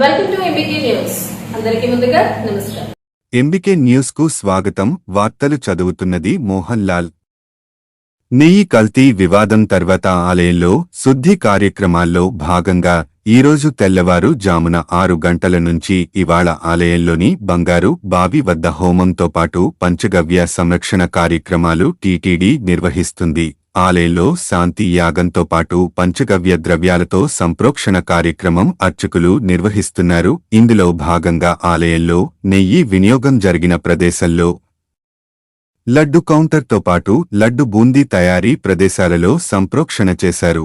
Welcome to MBK news అందరికీ ముందుగా నమస్కారం. ఎంబికే న్యూస్కు స్వాగతం. వార్తలు చదువుతున్నది మోహన్ లాల్ నెయ్యి కల్తీ వివాదం తర్వాత ఆలయంలో శుద్ధి కార్యక్రమాల్లో భాగంగా ఈరోజు తెల్లవారు జామున ఆరు గంటల నుంచి ఇవాళ ఆలయంలోని బంగారు బావి వద్ద హోమంతో పాటు పంచగవ్య సంరక్షణ కార్యక్రమాలు టీటీడీ నిర్వహిస్తుంది. ఆలయంలో శాంతి యాగంతో పాటు పంచగవ్య ద్రవ్యాలతో సంప్రోక్షణ కార్యక్రమం అర్చకులు నిర్వహిస్తున్నారు. ఇందులో భాగంగా ఆలయంలో నెయ్యి వినియోగం జరిగిన ప్రదేశంలో లడ్డు కౌంటర్తో పాటు లడ్డు బూందీ తయారీ ప్రదేశాలలో సంప్రోక్షణ చేశారు.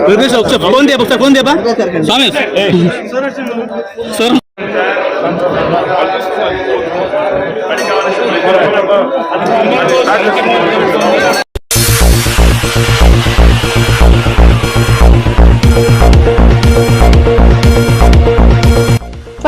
వెంకటేశ్వర ఒకసారి ఫోన్ దేపా ఒకసారి ఫోన్ దేపా Swami sir